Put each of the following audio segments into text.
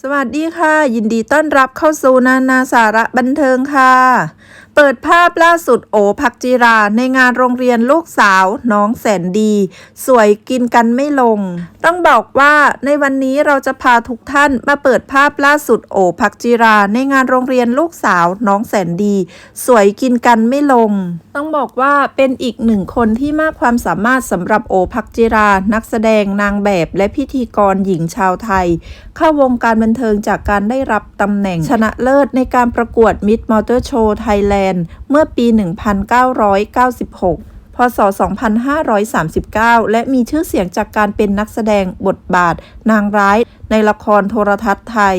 สวัสดีค่ะ ยินดีต้อนรับเข้าสู่นานาสาระบันเทิงค่ะ เปิดภาพล่าสุดโอภักจิราในงานโรงเรียนลูกสาวน้องแสนดี สวยกินกันไม่ลง ต้องบอกว่าในวันนี้เราจะพาทุกท่านมาเปิดภาพล่าสุดโอภักจิราในงานโรงเรียนลูกสาวน้องแสนดี สวยกินกันไม่ลง ต้องบอกว่าเป็นอีกหนึ่งคนที่มากความสามารถสำหรับโอภักจิรา นักแสดงนางแบบและพิธีกรหญิงชาวไทย เข้าวงการบันเทิงจากการได้รับตำแหน่งชนะเลิศในการประกวด Mid Motor Show Thailand เเมื่อปี 1996 พศ 2539 และมีชื่อเสียงจากการเป็นนักแสดงบทบาท นางร้ายในละครโทรทัศน์ไทย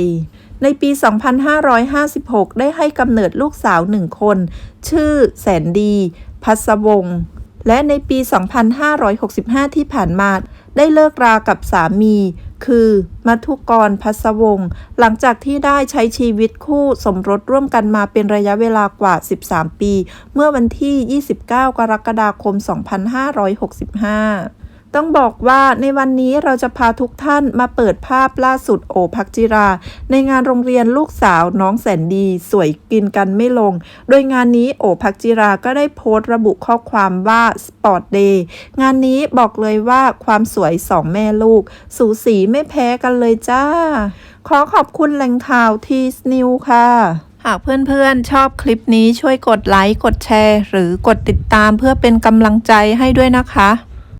ในปี 2556 ได้ให้กำเนิดลูกสาวหนึ่งคน ชื่อแสนดี พัสวงศ์และในปี 2565 ที่ผ่านมา ได้เลิกรากับสามี คือมัทุกรพัสวงศ์หลังจากที่ได้ใช้ชีวิตคู่สมรสร่วมกันมาเป็นระยะเวลากว่า 13 ปี เมื่อวันที่ 29 กรกฎาคม 2565 ต้องบอกว่าในวันนี้เราจะพาทุกท่านมาเปิดภาพล่าสุดโอภักจิรา ในงานโรงเรียนลูกสาวน้องแสนดี สวยกินกันไม่ลง โดยงานนี้โอภักจิราก็ได้โพสต์ระบุข้อความว่า Sport Day งานนี้บอกเลยว่าความสวยสองแม่ลูก สูสีไม่แพ้กันเลยจ้า ขอขอบคุณแหล่งข่าวทีสนิวค่ะหากเพื่อนๆ ชอบคลิปนี้ช่วยกดไลค์ กดแชร์ หรือกดติดตามเพื่อเป็นกำลังใจให้ด้วยนะคะ